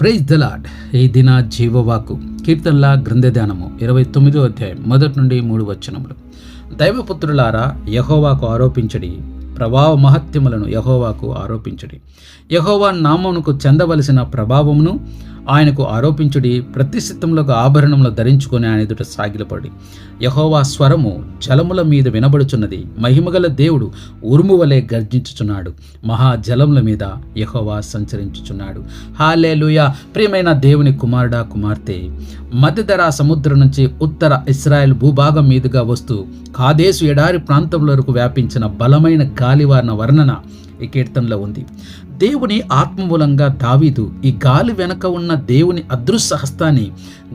Praise the Lord ఈ దిన జీవవాకు కీర్తనల గ్రంథధ్యానము ఇరవై తొమ్మిదో అధ్యాయం మొదటి నుండి మూడు వచనములు. దైవపుత్రులారా యహోవాకు ఆరోపించడి. ప్రభావ మహత్యములను యహోవాకు ఆరోపించడి. యహోవా నామమునకు చెందవలసిన ప్రభావమును ఆయనకు ఆరోపించుడి ప్రతిష్ఠితములకు ఆభరణములు ధరించుకొని ఆయన ఎదుట సాగిలపడి యహోవా స్వరము జలముల మీద వినబడుచున్నది. మహిమగల దేవుడు ఉరుము వలె గర్జించుచున్నాడు. మహా జలముల మీద యహోవా సంచరించుచున్నాడు. హాలేలుయ! ప్రియమైన దేవుని కుమారుడా కుమార్తె! మధ్యధరా సముద్రం నుంచి ఉత్తర ఇస్రాయెల్ భూభాగం మీదుగా వస్తూ కాదేశు ఎడారి ప్రాంతం వరకు వ్యాపించిన బలమైన గాలివారిన వర్ణన ఈ కీర్తనలో ఉంది. దేవుని ఆత్మమూలంగా దావీదు ఈ గాలి వెనక ఉన్న దేవుని అదృశ్య హస్తాన్ని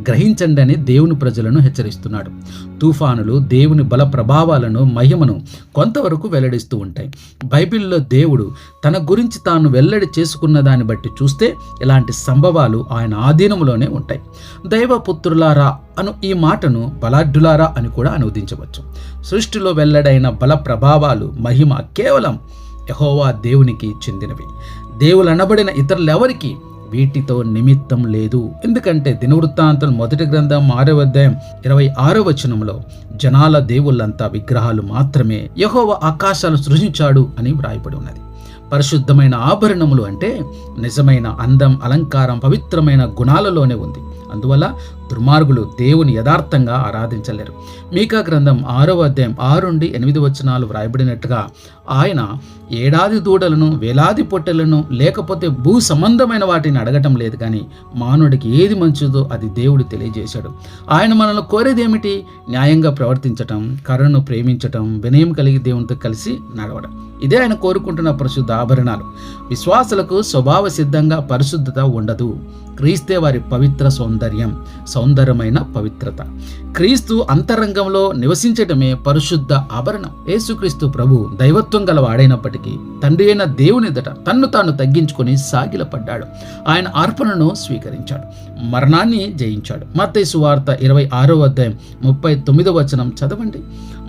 గ్రహించండి అని దేవుని ప్రజలను హెచ్చరిస్తున్నాడు. తుఫానులు దేవుని బల ప్రభావాలను మహిమను కొంతవరకు వెల్లడిస్తూ ఉంటాయి. బైబిల్లో దేవుడు తన గురించి తాను వెల్లడి చేసుకున్న దాన్ని బట్టి చూస్తే ఇలాంటి సంభవాలు ఆయన ఆధీనంలోనే ఉంటాయి. దైవపుత్రులారా అను ఈ మాటను బలాఢ్యులారా అని కూడా అనువదించవచ్చు. సృష్టిలో వెల్లడైన బల ప్రభావాలు మహిమ కేవలం యహోవా దేవునికి చెందినవి. దేవులనబడిన ఇతరులెవరికి వీటితో నిమిత్తం లేదు. ఎందుకంటే దినవృత్తాంతం మొదటి గ్రంథం ఆరవ అధ్యాయం ఇరవై ఆరో వచనంలో జనాల దేవుళ్ళంతా విగ్రహాలు మాత్రమే యహోవ ఆకాశాలు సృజించాడు అని వ్రాయబడి ఉన్నది. పరిశుద్ధమైన ఆభరణములు అంటే నిజమైన అందం అలంకారం పవిత్రమైన గుణాలలోనే ఉంది. అందువల్ల దుర్మార్గులు దేవుని యథార్థంగా ఆరాధించలేరు. మీకా గ్రంథం ఆరో అధ్యాయం ఆరు నుండి ఎనిమిది వచనాలు వ్రాయబడినట్టుగా ఆయన ఏడాది దూడలను వేలాది పొట్టెలను లేకపోతే భూ సంబంధమైన వాటిని అడగటం లేదు కానీ మానవుడికి ఏది మంచిదో అది దేవుడు తెలియజేశాడు. ఆయన మనల్ని కోరేది ఏమిటి న్యాయంగా ప్రవర్తించటం కరుణను ప్రేమించటం వినయం కలిగి దేవునితో కలిసి నడవడం. ఇదే ఆయన కోరుకుంటున్న పరిశుద్ధ ఆభరణాలు. విశ్వాసులకు స్వభావ సిద్ధంగా పరిశుద్ధత ఉండదు. క్రీస్తే వారి పవిత్ర సౌందర్యం సౌందర్యమైన పవిత్రత. క్రీస్తు అంతరంగంలో నివసించడమే పరిశుద్ధ ఆభరణం. యేసుక్రీస్తు ప్రభు దైవత్వం గల వాడైనప్పటికీ తండ్రి అయిన దేవునిదట తన్ను తాను తగ్గించుకొని సాగిలపడ్డాడు. ఆయన అర్పణను స్వీకరించాడు. మరణాన్ని జయించాడు. మత్తయి వార్త ఇరవై ఆరో అధ్యాయం ముప్పై తొమ్మిదో వచనం చదవండి.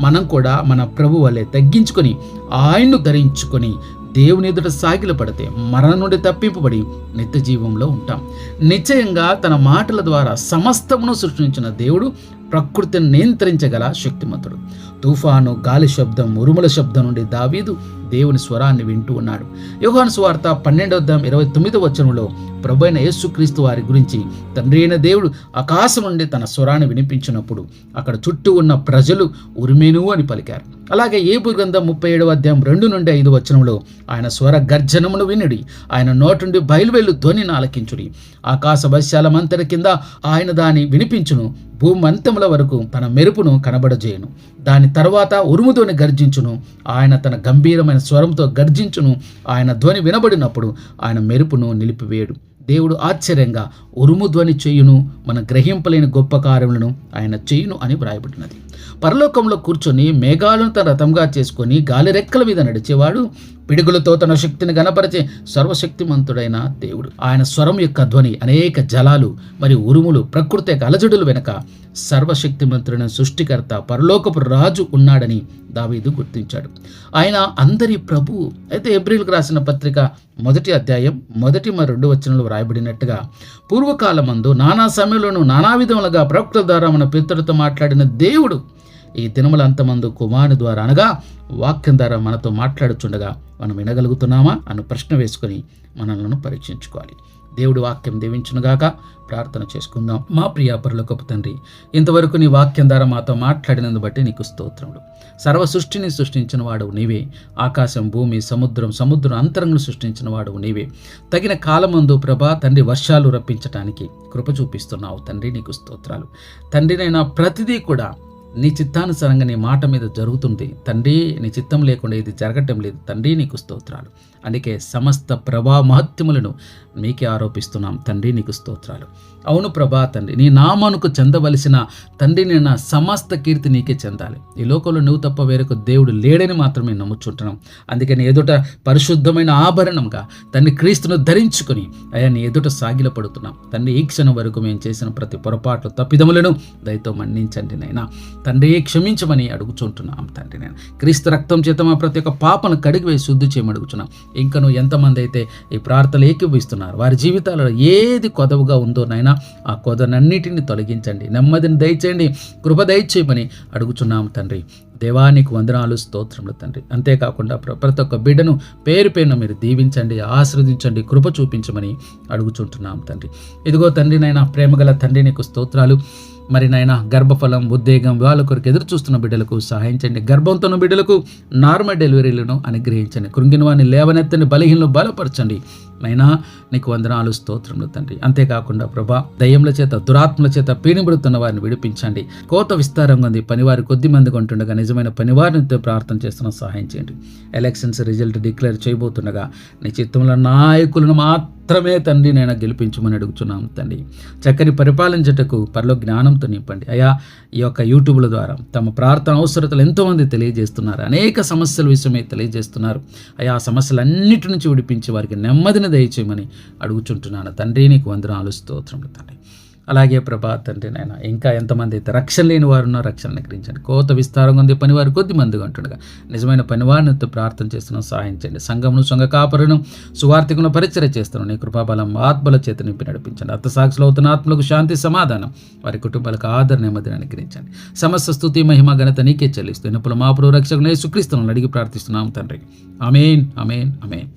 మనం కూడా మన ప్రభు వలె తగ్గించుకొని ఆయన్ను ధరించుకొని దేవుని ఎదుట సాగిలపడితే మరణం నుండి తప్పింపబడి నిత్య జీవంలో ఉంటాం. నిశ్చయంగా తన మాటల ద్వారా సమస్తమును సృష్టించిన దేవుడు ప్రకృతిని నియంత్రించగల శక్తిమంతుడు. తుఫాను గాలి శబ్దం ఉరుముల శబ్దం నుండి దావీదు దేవుని స్వరాన్ని వింటూ ఉన్నాడు. యోహాను స్వార్త పన్నెండవ ఇరవై తొమ్మిది వచనంలో ప్రభు అయిన యేసుక్రీస్తు వారి గురించి తండ్రి అయిన దేవుడు ఆకాశం నుండి తన స్వరాన్ని వినిపించినప్పుడు అక్కడ చుట్టూ ఉన్న ప్రజలు ఉరిమేను అని పలికారు. అలాగే ఏ గ్రంథం ముప్పై ఏడవ అధ్యాయం రెండు నుండి ఐదు వచనంలో ఆయన స్వర గర్జనమును వినుడి ఆయన నోటుండి బయలువెళ్ళు ధ్వనిని ఆలకించుడి ఆకాశ వశ్యాలమంతటి కింద ఆయన దాని వినిపించును భూమంతముల వరకు తన మెరుపును కనబడజేయును. దాని తర్వాత ఉరుముతోని గర్జించును ఆయన తన గంభీరమైన స్వరంతో గర్జించును. ఆయన ధ్వని వినబడినప్పుడు ఆయన మెరుపును నిలిపివేయడు. దేవుడు ఆశ్చర్యంగా ఉరుము ధ్వని చేయును మన గ్రహింపలేని గొప్ప కార్యములను ఆయన చేయును అని వ్రాయబడినది. పరలోకంలో కూర్చొని మేఘాలను తన రథంగా చేసుకొని గాలి రెక్కల మీద నడిచేవాడు పిడుగులతో తన శక్తిని గనపరిచే సర్వశక్తిమంతుడైన దేవుడు. ఆయన స్వరం యొక్క ధ్వని అనేక జలాలు మరియు ఉరుములు ప్రకృతి యొక్క అలజడులు వెనుక సర్వశక్తిమంతుడైన సృష్టికర్త పరలోకపు రాజు ఉన్నాడని దావీదు గుర్తించాడు. ఆయన అందరి ప్రభు. అయితే ఏప్రిల్కి రాసిన పత్రిక మొదటి అధ్యాయం మొదటి మరి రెండు వచనంలో వ్రాయబడినట్టుగా పూర్వకాలమందు నానా సమయంలోనూ నానా విధములుగా ప్రవక్తల ద్వారా మన పితరులతో మాట్లాడిన దేవుడు ఈ దినముల అంతమందు కుమారుని ద్వారా అనగా వాక్యం ద్వారా మనతో మాట్లాడుచుండగా మనం వినగలుగుతున్నామా అన్న ప్రశ్న వేసుకొని మనలను పరీక్షించుకోవాలి. దేవుడి వాక్యం దీవించునుగాక ప్రార్థన చేసుకుందాం. మా ప్రియాపరుల గొప్ప తండ్రి ఇంతవరకు నీ వాక్యం ద్వారా మాతో మాట్లాడినందు బట్టి నీకు స్తోత్రములు. సర్వ సృష్టిని సృష్టించిన వాడు నీవే. ఆకాశం భూమి సముద్రం సముద్రం అంతరంగం సృష్టించిన వాడు నీవే. తగిన కాలమందు ప్రభా తండ్రి వర్షాలు రప్పించటానికి కృప చూపిస్తున్నావు తండ్రి నీకు స్తోత్రాలు. తండ్రినైనా ప్రతిదీ కూడా నీ చిత్తానుసారంగా నీ మాట మీద జరుగుతుంది తండ్రి నీ చిత్తం లేకుండా ఇది జరగటం లేదు. తండ్రి నీకు స్తోత్రాలు. అందుకే సమస్త ప్రభా మహత్యములను మీకే ఆరోపిస్తున్నాం. తండ్రి నీకు స్తోత్రాలు. అవును ప్రభా తండ్రి నీ నామానుకు చెందవలసిన తండ్రి నేను సమస్త కీర్తి నీకే చెందాలి. ఈ లోకంలో నువ్వు తప్ప వేరొక దేవుడు లేడని మాత్రమే నమ్ముచుంటున్నాం. అందుకని ఎదుట పరిశుద్ధమైన ఆభరణంగా తండ్రి క్రీస్తును ధరించుకొని ఆయన నీ ఎదుట సాగిల పడుతున్నాం. తండ్రి ఈ క్షణం వరకు మేము చేసిన ప్రతి పొరపాట్లు తప్పిదములను దయతో మన్నించండి నైనా తండ్రి క్షమించమని అడుగుచుంటున్నాం తండ్రి నేను క్రీస్తు రక్తం చేత మా ప్రతి ఒక్క పాపను కడిగి వేసి శుద్ధి చేయమడుగుచున్నాం. ఇంకను ఎంతమంది అయితే ఈ ప్రార్థనలు ఏకీభవిస్తున్నారు వారి జీవితాలలో ఏది కొదవగా ఉందో నైనా ఆ కొదనన్నిటిని తొలగించండి. నెమ్మదిని దయచేయండి. కృప దయచేయమని అడుగుచున్నాము తండ్రి. దేవానికి వందనాలు స్తోత్రములు తండ్రి. అంతేకాకుండా ప్రతి ఒక్క బిడ్డను పేరు పేరున మీరు దీవించండి ఆశీర్వదించండి కృప చూపించమని అడుగుచుంటున్నాం తండ్రి. ఇదిగో తండ్రి నైనా ప్రేమగల తండ్రి నీకు స్తోత్రాలు. మరి నాయన గర్భఫలం ఉద్వేగం వాళ్ళ కొరకు ఎదురు చూస్తున్న బిడ్డలకు సహాయించండి. గర్భంతో ఉన్న బిడ్డలకు నార్మల్ డెలివరీలను అనుగ్రహించండి. కృంగిన వారిని లేవనెత్తని బలహీనలు బలపరచండి. నైనా నీకు వందనాలు స్తోత్రములు తండ్రి. అంతేకాకుండా ప్రభా దయ్యముల చేత దురాత్మల చేత పీడిబడుతున్న వారిని విడిపించండి. కోత విస్తారంగా ఉంది. పనివారి కొద్ది మందిగా ఉంటుండగా నిజమైన పనివారినితో ప్రార్థన చేస్తున్న సహాయం చేయండి. ఎలక్షన్స్ రిజల్ట్ డిక్లేర్ చేయబోతుండగా నీ చిత్తంలో నాయకులను మాత్రం మాత్రమే తండ్రి నేను గెలిపించమని అడుగుతున్నాను తండ్రి. చక్కని పరిపాలించటకు పరలో జ్ఞానంతో నింపండి. అయా ఈ యొక్క యూట్యూబ్ల ద్వారా తమ ప్రార్థన అవసరతలు ఎంతోమంది తెలియజేస్తున్నారు. అనేక సమస్యల విషయమై తెలియజేస్తున్నారు. అయా సమస్యలన్నిటి నుంచి విడిపించి వారికి నెమ్మదిని దయచేయమని అడుగుచుంటున్నాను. తండ్రి నీకు వందనాలు స్తోత్రములు తండ్రి. అలాగే ప్రభా తండ్రి నాయన ఇంకా ఎంతమంది అయితే రక్షణ లేని వారు ఉన్నారో రక్షణ గ్రహించండి. కోత విస్తారంగా ఉంది పనివారు కొద్ది మందిగా ఉంటుండగా. నిజమైన పనివారిని ప్రార్థన చేస్తున్నాం సహాయం చేయండి. సంఘమును సంఘ కాపరును సువార్థికులను పరిచయ చేస్తున్నాం. నీ కృపాబలం ఆత్మల చేత నింపి నడిపించండి. అర్థసాక్షులు అవుతున్న ఆత్మలకు శాంతి సమాధానం. వారి కుటుంబాలకు ఆదరణ నెమ్మదిని అనుగ్రహించండి సమస్త స్థుతి మహిమ ఘనత నీకే చెల్లిస్తూ ఇన్నప్పుడు మా ప్రభు రక్షకునే సుక్రీస్తులను అడిగి ప్రార్థిస్తున్నాం తండ్రి. అమేన్ అమేన్ అమేన్